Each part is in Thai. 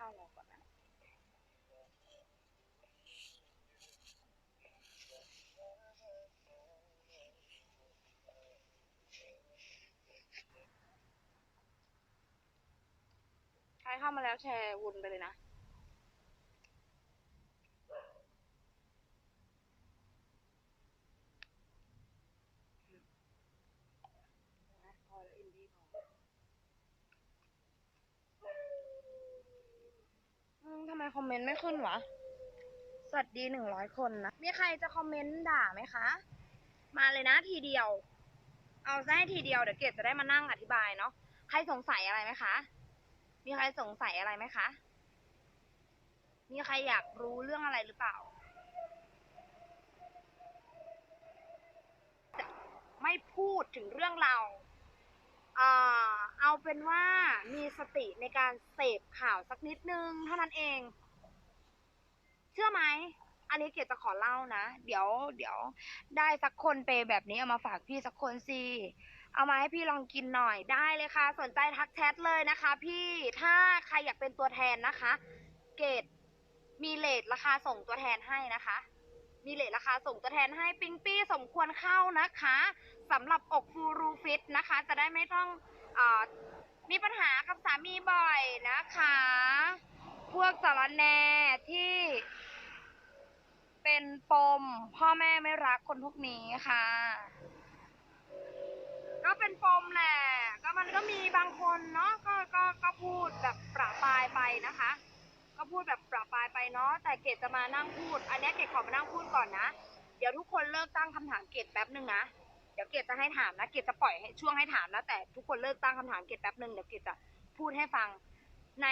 ้าวเราก่อนนะใครเข้ามาแล้วแชร์วนไปเลยนะ ทำไมคอมเมนต์ไม่ขึ้นวะ สวัสดีหนึ่งร้อยคนนะ มีใครจะคอมเมนต์ด่าไหมคะ มาเลยนะทีเดียว เอาได้ทีเดียวเดี๋ยวเกดจะได้มานั่งอธิบายเนาะ ใครสงสัยอะไรไหมคะ มีใครสงสัยอะไรไหมคะ มีใครอยากรู้เรื่องอะไรหรือเปล่า ไม่พูดถึงเรื่องเรา อ่า เอาเป็นว่ามีสติในการเสพข่าวสักนิดนึง เท่านั้นเอง เชื่อไหมอันนี้เกดจะขอเล่านะ เดี๋ยว เดี๋ยว ได้สักคนไปแบบนี้เอามาฝากพี่สักคนสิ เอามาให้พี่ลองกินหน่อยได้เลยค่ะ สนใจทักแชทเลยนะคะ พี่ ถ้าใครอยากเป็นตัวแทนนะคะ เกดมีเลทราคาส่งตัวแทนให้นะคะ มีเลทราคาส่งตัวแทนให้ปิงปี้สมควรเข้านะคะสำหรับอกฟูรูฟิตนะคะ จะได้ไม่ต้อง มีปัญหากับสามีบ่อยนะคะ พวกสารแหนที่เป็นปม พ่อแม่ไม่รักคนพวกนี้ค่ะ ก็เป็นปมแหละก็มันก็มีบางคนเนาะก็ก็ก็พูดแบบประปายไปนะคะ ก็พูดแบบประปายไปเนาะแต่เกดจะมานั่งพูด อันนี้เกดขอมานั่งพูดก่อนนะ เดี๋ยวทุกคนเลิกตั้งคำถามเกดแป๊บหนึ่งนะ ดี๋ยวเกดจะให้ถามนะ เกดจะปล่อยให้ช่วงให้ถามนะ แต่ทุกคนเลิกตั้งคำถามเกดแป๊บหนึ่งเดี๋ยวเกดจะพูดให้ฟังใน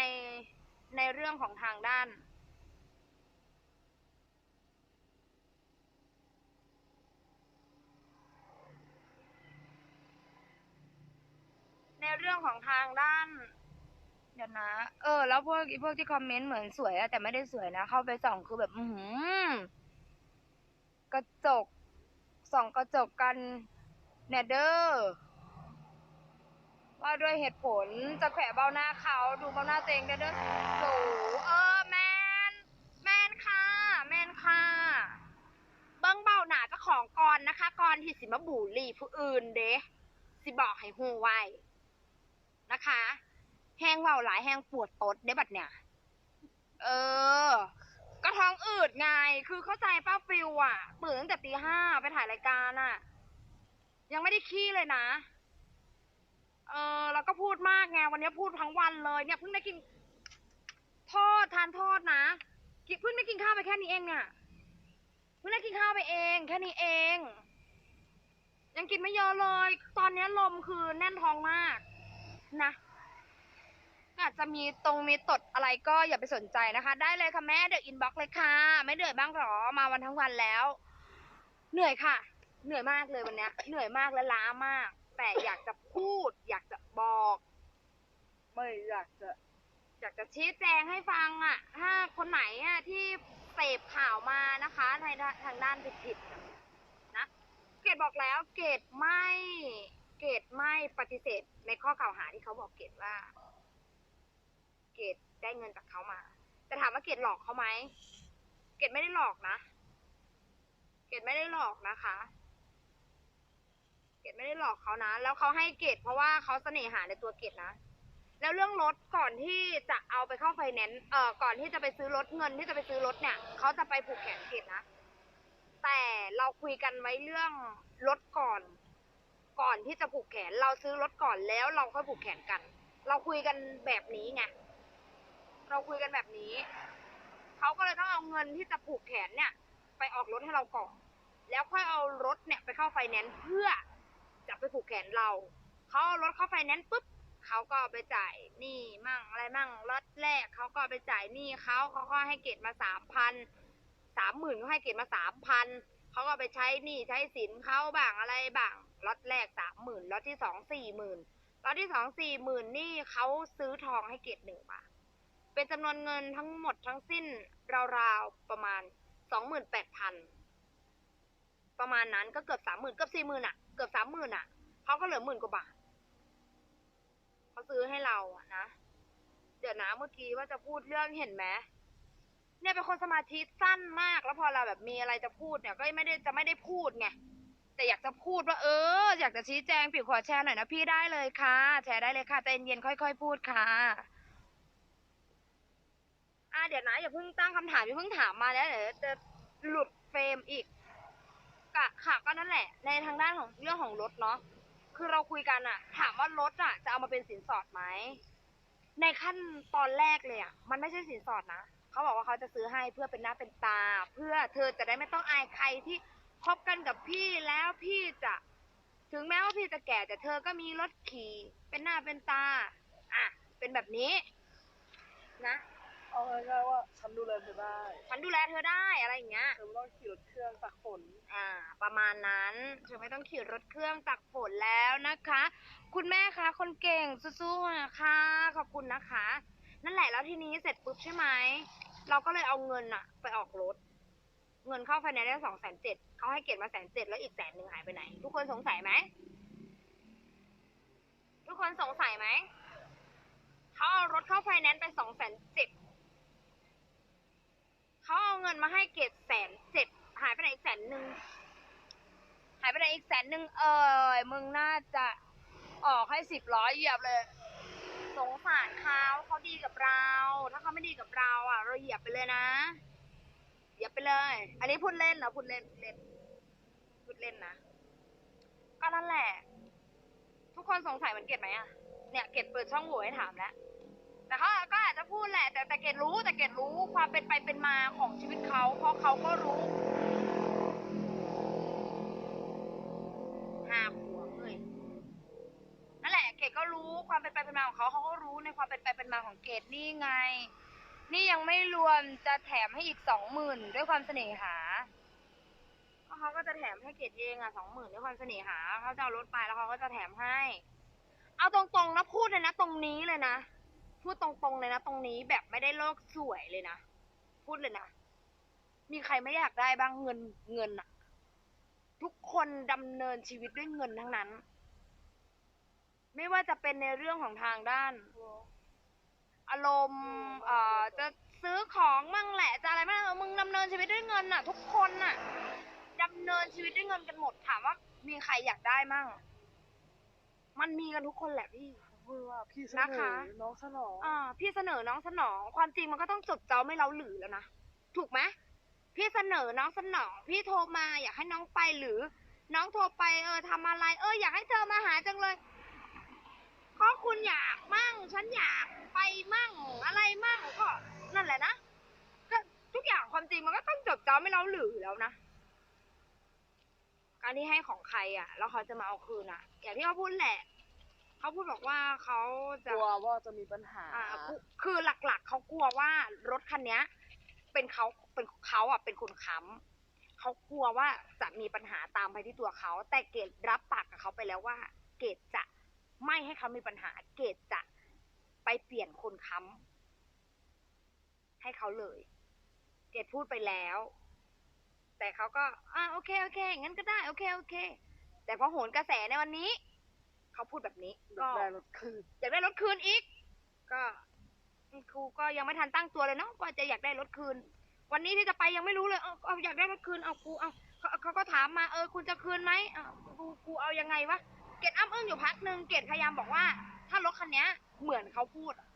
ในเรื่องของทางด้าน ในเรื่องของทางด้าน เดี๋ยวนะ เออ แล้วพวกอ้พวกที่คอมเมนต์เหมือนสวยอะแต่ไม่ได้สวยนะ เข้าไปส่องคือแบบอือหือกระจกส่องกระจกกัน เนเดอร์ว่าด้วยเหตุผลจะแขวะเบ้าหน้าเขาดูเบ้าหน้าตัวเองเด้อเด้อสูเออแมนแมนค่ะ แมนค่ะ เบิ้งเบ้าหนาเจ้าของกรนะคะกรที่สิมาบูลลี่ผู้อื่นเด้สิบอกให้หูไว้นะคะ แห้งเบาหลายแห้งปวดตดได้บัดเนี่ย เออ ก็ท้องอืดไง คือเข้าใจป้าฟิวอะตื่นตั้งแต่ตีห้าไปถ่ายรายการอะ ยังไม่ได้ขี้เลยนะ เออแล้วก็พูดมากไงวันนี้พูดทั้งวันเลยเนี่ยเพิ่งได้กินโทษทานโทษนะเพิ่งได้กินข้าวไปแค่นี้เองเนี่ยเพิ่งได้กินข้าวไปเอง แค่นี้เอง ยังกินไม่เยอะเลย ตอนนี้ลมคือแน่นท้องมากนะอาจจะมีตรงมีตดอะไรก็อย่าไปสนใจนะคะ ได้เลยค่ะแม่เดี๋ยวอินบ็อกเลยค่ะ ไม่เหนื่อยบ้างหรอมาวันทั้งวันแล้ว เหนื่อยค่ะ เหนื่อยมากเลยวันนี้เหนื่อยมากและล้ามาก แต่อยากจะพูด อยากจะบอก ไม่อยากจะ อยากจะชี้แจงให้ฟังอะ ถ้าคนไหนอะที่เสพข่าวมานะคะในทางด้านผิดๆนะเกดบอกแล้ว เกดไม่เกดไม่ปฏิเสธในข้อกล่าวหาที่เขาบอกเกดว่า เกดได้เงินจากเขามาแต่ถามว่าเกดหลอกเขาไหมเกดไม่ได้หลอกนะ เกดไม่ได้หลอกนะคะ เกดไม่ได้หลอกเขานะ แล้วเขาให้เกดเพราะว่าเขาเสน่หาในตัวเกดนะ แล้วเรื่องรถก่อนที่จะเอาไปเข้าไฟแนนซ์เอ่อก่อนที่จะไปซื้อรถเงินที่จะไปซื้อรถเนี่ยเขาจะไปผูกแขนเกดนะ แต่เราคุยกันไว้เรื่องรถก่อน ก่อนที่จะผูกแขน เราซื้อรถก่อนแล้วเราค่อยผูกแขนกัน เราคุยกันแบบนี้ไงเราคุยกันแบบนี้เขาก็เลยต้องเอาเงินที่จะผูกแขนเนี่ย ไปออกรถให้เราก่อน แล้วค่อยเอารถเนี่ยไปเข้าไฟแนนซ์เพื่อ จะไปผูกแขนเรา เขาเอารถเข้าไฟแนนซ์ปุ๊บเขาก็ไปจ่ายหนี้มั่งอะไรมั่งรถแรกเขาก็ไปจ่ายหนี้เขาเขาก็ให้เกรดมาสามพันสามหมื่นเขาให้เกรดมาสามพันเขาก็ไปใช้หนี้ใช้สินเขาบ้างอะไรบ้างรถแรกสามหมื่นรถที่สองสี่หมื่นรถที่สองสี่หมื่นนี่เขาซื้อทองให้เกรดหนึ่งบาเป็นจำนวนเงินทั้งหมดทั้งสิ้นราวๆประมาณสองหมื่นแปดพัน ประมาณนั้นก็เกือบสามหมื่นเกือบสี่หมื่นอะ เกือบสามหมื่นอะเขาก็เหลือหมื่นกว่าบาทเขาซื้อให้เราอะนะเดี๋ยวนะเมื่อกี้ว่าจะพูดเรื่องเห็นไหมเนี่ยเป็นคนสมาธิสั้นมากแล้วพอเราแบบมีอะไรจะพูดเนี่ย ก็ไม่ได้จะไม่ได้พูดไงแต่อยากจะพูดว่า เออ อยากจะชี้แจงผิวขอแชร์หน่อยนะพี่ได้เลยค่ะ แชร์ได้เลยค่ะใจเย็นๆค่อย ๆ พูดค่ะเดี๋ยวนะอย่าเพิ่งตั้งคำถามอย่าเพิ่งถามมาแล้วเดี๋ยวจะหลุดเฟรมอีก กะค่ะก็นั่นแหละ ในทางด้านของเรื่องของรถเนาะคือเราคุยกันอะถามว่ารถอะจะเอามาเป็นสินสอดไหมในขั้นตอนแรกเลยอะมันไม่ใช่สินสอดนะเขาบอกว่าเขาจะซื้อให้เพื่อเป็นหน้าเป็นตา เพื่อเธอจะได้ไม่ต้องอายใครที่คบกันกับพี่แล้วพี่จะ ถึงแม้ว่าพี่จะแก่แต่เธอก็มีรถขี่เป็นหน้าเป็นตา อะ เป็นแบบนี้ นะ เอาง่ายๆว่าฉันดูแลเธอได้ฉันดูแลเธอได้อะไรอย่างเงี้ย เธอไม่ต้องขี่รถเครื่องตักฝนอ่า ประมาณนั้นเธอไม่ต้องขี่รถเครื่องตักฝนแล้วนะคะ คุณแม่คะคนเก่งสู้ๆนะคะขอบคุณนะคะ นั่นแหละแล้วทีนี้เสร็จปุ๊บใช่ไหมเราก็เลยเอาเงินอะไปออกรถ เงินเข้าไฟแนนซ์ได้สองแสนเจ็ดเขาให้เก็บมาแสนเจ็ดแล้วอีกแสนหนึ่งหายไปไหน ทุกคนสงสัยไหมทุกคนสงสัยไหมเขาเอารถเข้าไฟแนนซ์ไปสองแสนเจ็ด เขาเอาเงินมาให้เกตแสนเจ็ดหายไปไหนอีกแสนหนึ่งหายไปไหนอีกแสนหนึ่งเอ่ยมึงน่าจะออกให้สิบร้อยเหยียบเลย สงสารเขาเขาดีกับเรา ถ้าเขาไม่ดีกับเรา อะ เราเหยียบไปเลยนะเหยียบไปเลย อันนี้พูดเล่นนะพูดเล่นพูดเล่นพูดเล่นนะก็นั่นแหละ ทุกคนสงสัยเหมือนเกดไหมอะเนี่ยเกดเปิดช่องโหว่ให้ถามแล้ว แต่เขาก็อาจจะพูดแหละ แต่แต่เกดรู้แต่เกดรู้ความเป็นไปเป็นมาของชีวิตเขาเพราะเขาก็รู้ห้าหัวเลยนั่นแหละ เกดก็รู้ความเป็นไปเป็นมาของเขาเขาก็รู้ในความเป็นไปเป็นมาของเกดนี่ไง นี่ยังไม่รวมจะแถมให้อีกสองหมื่นด้วยความเสน่หาเขาก็จะแถมให้เกดเองอะสองหมื่นด้วยความเสน่หาเขาจะเอารถไปแล้วเขาก็จะแถมให้ เอาตรงๆนะพูดเลยนะตรงนี้เลยนะ พูดตรงๆเลยนะตรงนี้แบบไม่ได้โลกสวยเลยนะ พูดเลยนะ มีใครไม่อยากได้บ้างเงินเงินอะทุกคนดำเนินชีวิตด้วยเงินทั้งนั้น ไม่ว่าจะเป็นในเรื่องของทางด้าน อารมณ์เอ่อจะซื้อของมั่งแหละจะอะไรมั่งมึงดำเนินชีวิตด้วยเงินน่ะทุกคนน่ะดำเนินชีวิตด้วยเงินกันหมดถามว่า มีใครอยากได้มั่ง มันมีกันทุกคนแหละพี่ พูดว่าพี่เสนนะคะ อน้องสนองอ่าพี่เสนอน้องสนอง ความจริงมันก็ต้องจดเจ้าไม่เล้าหรือแล้วนะ ถูกไหมพี่เสนอน้องสนอง พี่โทรมาอยากให้น้องไปหรือ น้องโทรไปเออทำอะไร เอออยากให้เธอมาหาจังเลยเพราะคุณอยากมั่ง ฉันอยากไปมั่งอะไรมั่งก็ นั่นแหละนะก็ทุกอย่างความจริงมันก็ต้องจดเจ้าไม่เล้าหรือแล้วนะการที่ให้ของใครอะ แล้วเขาจะมาเอาคืนอะ อย่างที่เขาพูดแหละ เขาพูดบอกว่าเขากจะลัวว่าจะมีปัญหา อ่าคือคือหลักๆเขากลัวว่ารถคันเนี้ย เป็นเขาเป็นเขาอะเป็นคนค้ำเขากลัวว่าจะมีปัญหาตามไปที่ตัวเขา แต่เกดรับปากกับเขาไปแล้วว่า เกดจะไม่ให้เขามีปัญหา เกดจะไปเปลี่ยนคนค้ำให้เขาเลย เกดพูดไปแล้ว แต่เขาก็อ่าโอเคโอเคงั้นก็ได้โอเคโอเค แต่พอโหนกระแสในวันนี้ เขาพูดแบบนี้อยาก็กได้รถคืนอยากได้รถคืนอีก ก็ครูก็ยังไม่ทันตั้งตัวเลยเนาะว่าจะอยากได้รถคืน วันนี้ที่จะไปยังไม่รู้เลยเอาเอาอยากได้รถคืนเอาครูเอาเขาเขาก็ถามมาเออคุณจะคืนไหมเอาครูครูเอายังไงวะเกดอ้ำอึ้งอยู่พักหนึ่งเกดพยายามบอกว่า ถ้ารถคันเนี้ย เหมือนเขาพูดอะ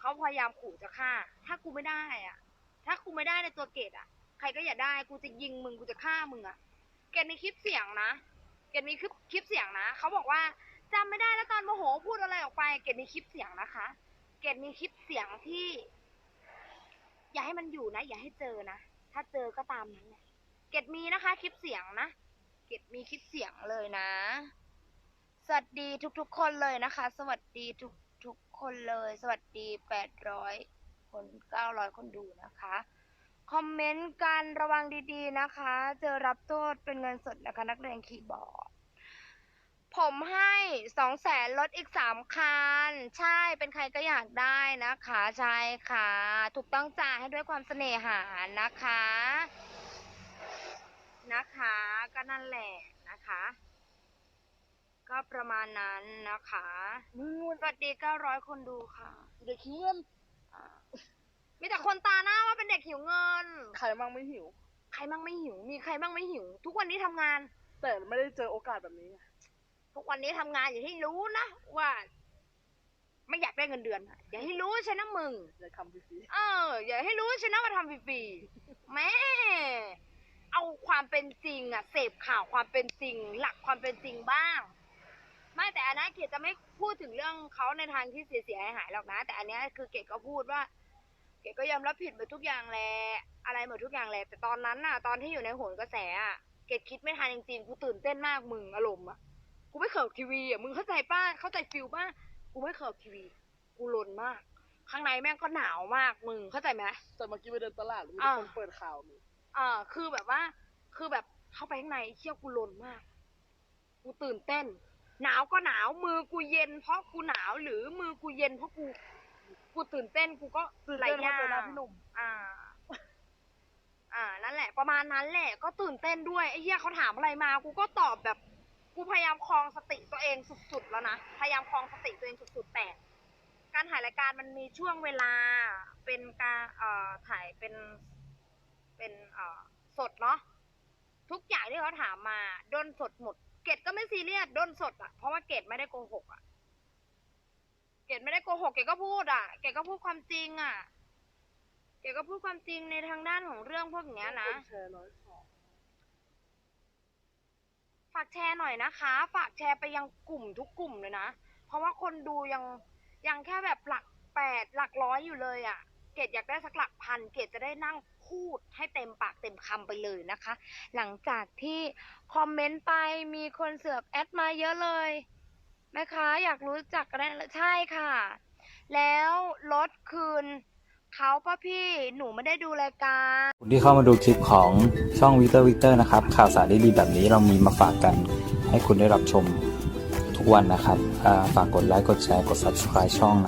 เขาพยายามขู่จะฆ่า ถ้ากูไม่ได้อะถ้ากูไม่ได้ในตัวเกดอะใครก็อย่าได้กูจะยิงมึงกูจะฆ่ามึงอะเกดมีคลิปเสียงนะ เกดมีคลิปคลิปเสียงนะเขาบอกว่าจำไม่ได้แล้วตอนโมโหพูดอะไรออกไป เกดมีคลิปเสียงนะคะ เกดมีคลิปเสียงที่ อย่าให้มันอยู่นะ อย่าให้เจอนะ ถ้าเจอก็ตามนั้นแหละเกดมีนะคะ คลิปเสียงนะ เกดมีคลิปเสียงเลยนะ สวัสดีทุกๆ คนเลยนะคะ สวัสดีทุกทุกๆคนเลย สวัสดีแปดร้อยคนเก้าร้อยคนดูนะคะ คอมเมนต์กันระวังดีๆนะคะ เจอรับโทษเป็นเงินสดนะคะ นักเรียนคีย์บอร์ด ผมให้สองแสนลดอีกสามคัน ใช่เป็นใครก็อยากได้นะคะ ใช่ค่ะ ถูกต้องจ่ายให้ด้วยความเสน่หานะคะ นะคะ ก็นั่นแหละนะคะก็ประมาณนั้นนะคะมึงสวัสดีเก้าร้อยคนดูค่ะ เด็กขี้เงินอ่า มีแต่คนตาหน้าว่าเป็นเด็กหิวเงิน ใครมั่งไม่หิว ใครมั่งไม่หิว มีใครมั่งไม่หิว ทุกวันนี้ทำงาน แต่ไม่ได้เจอโอกาสแบบนี้ไงทุกวันนี้ทำงานอย่างที่รู้นะว่า ไม่อยากได้ได้เงินเดือนอะอย่าให้รู้ใช่นะมึงจะคำฟรีเออ อย่าให้รู้ใช่นะว่าทำฟรีๆแม่เอาความเป็นจริงอะเสพข่าวความเป็นจริง หลักความเป็นจริงบ้าง ไม่แต่อันนั้นเกดจะไม่พูดถึงเรื่องเขาในทางที่เสียหายๆหรอกนะ แต่อันเนี้ยคือเกดก็พูดว่า เกดก็ยอมรับผิดหมดทุกอย่างแหละอะไรหมดทุกอย่างแหละแต่ตอนนั้นน่ะ ตอนที่อยู่ในโหนกระแสอะเกดคิดไม่ทันจริงๆกูตื่นเต้นมากมึงอารมณ์อะกูไม่เขิบทีวีอะมึงเข้าใจป้าเข้าใจฟิลป้ากูไม่เขิบทีวี กูลนมาก ข้างในแม่งก็หนาวมากมึงเข้าใจไหมๆแต่เมื่อกี้ไปเดินตลาดมีอ่าคนเปิดข่าวมีเออคือแบบว่า คือแบบเข้าไปข้างในเชี่ยวกูลนมาก กูตื่นเต้น หนาวก็หนาวมือกูเย็นเพราะกูหนาวหรือมือกูเย็นเพราะกู กูตื่นเต้นกูก็ตื่นไหลเต้นเพยาราะเจอหน้าพี่หนุ่ม อ่า อ่า นั่นแหละ ประมาณนั้นแหละ ก็ตื่นเต้นด้วยไอ้เหี้ยเขาถามอะไรมา กูก็ตอบแบบ กูพยายามคลองสติตัวเองสุดๆแล้วนะ พยายามคลองสติตัวเองสุดๆแต่ การถ่ายรายการมันมีช่วงเวลา เป็นการเอ่อถ่ายเป็น เป็นเอ่อสดเนาะ ทุกอย่างที่เขาถามมา ด้นสดหมด เกดก็ไม่ซีเรียส ด้นสดอะเพราะว่าเกดไม่ได้โกหกอะ เกดไม่ได้โกหกเกดก็พูดอะ เกดก็พูดความจริงอะ เกดก็พูดความจริงในทางด้านของเรื่องพวกอย่างเงี้ยนะ แชร์ร้อยสองฝากแชร์หน่อยนะคะ ฝากแชร์ไปยังกลุ่มทุกกลุ่มเลยนะ เพราะว่าคนดูยังยังแค่แบบหลักแปดหลักร้อยอยู่เลยอะ่ะ เกดอยากได้สักหลักพัน เกดจะได้นั่งพูดให้เต็มปากเต็มคำไปเลยนะคะ หลังจากที่คอมเมนต์ไปมีคนเสือกแอดมาเยอะเลย แม่ค้าอยากรู้จักกันได้ใช่ค่ะ แล้วรถคืนเขาป่ะพี่หนูไม่ได้ดูรายการคุณที่เข้ามาดูคลิปของช่องวิเตอร์วิเตอร์นะครับ ข่าวสารดีๆแบบนี้เรามีมาฝากกันให้คุณได้รับชมทุกวันนะครับ ฝากกดไลค์ กดแชร์ กด Subscribe ช่องนะ